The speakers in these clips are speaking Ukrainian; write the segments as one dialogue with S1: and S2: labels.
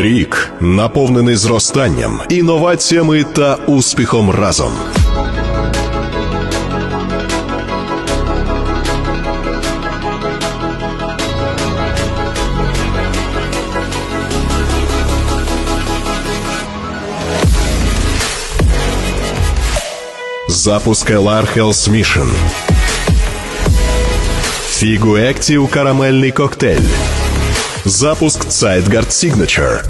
S1: Рік наповнений зростанням, інноваціями та успіхом разом. Запуск LR Health Mission. Фігу Active карамельний коктейль. Запуск Zeitgard Signature.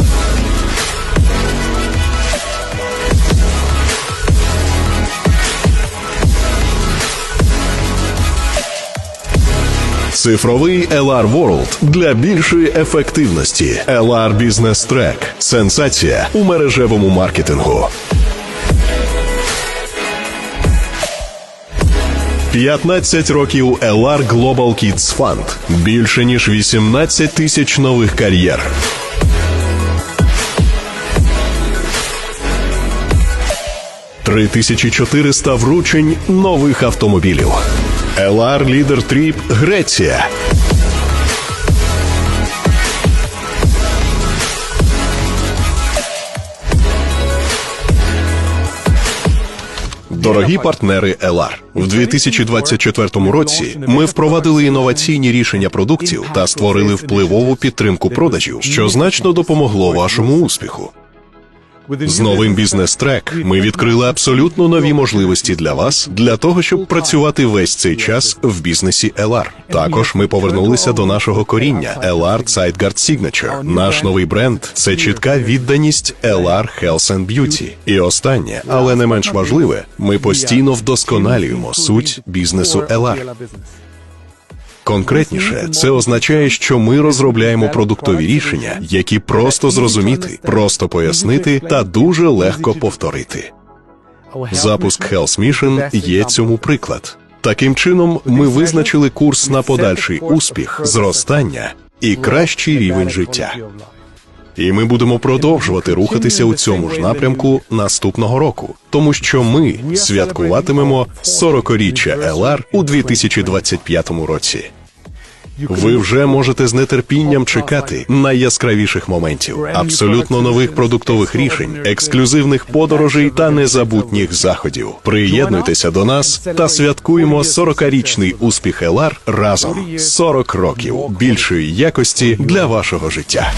S1: Цифровий LR World для більшої ефективності. LR Business Track. Сенсація у мережевому маркетингу. 15 років LR Global Kids Fund. Більше ніж 18 тисяч нових кар'єр. Три тисячі 400 вручень нових автомобілів. LR Leader Trip Греція. Дорогі партнери Елар в 2024 році ми впровадили інноваційні рішення продуктів та створили впливову підтримку продажів, що значно допомогло вашому успіху. З новим бізнес-трек ми відкрили абсолютно нові можливості для вас для того, щоб працювати весь цей час в бізнесі LR. Також ми повернулися до нашого коріння LR Zeitgard Signature. Наш новий бренд це чітка відданість LR Health and Beauty. І останнє, але не менш важливе, ми постійно вдосконалюємо суть бізнесу LR. Конкретніше, це означає, що ми розробляємо продуктові рішення, які просто зрозуміти, просто пояснити та дуже легко повторити. Запуск Health Mission є цьому приклад. Таким чином, ми визначили курс на подальший успіх, зростання і кращий рівень життя. І ми будемо продовжувати рухатися у цьому ж напрямку наступного року, тому що ми святкуватимемо 40-річчя LR у 2025 році. Ви вже можете з нетерпінням чекати найяскравіших моментів, абсолютно нових продуктових рішень, ексклюзивних подорожей та незабутніх заходів. Приєднуйтеся до нас та святкуємо 40-річний успіх LR разом. 40 років більшої якості для вашого життя.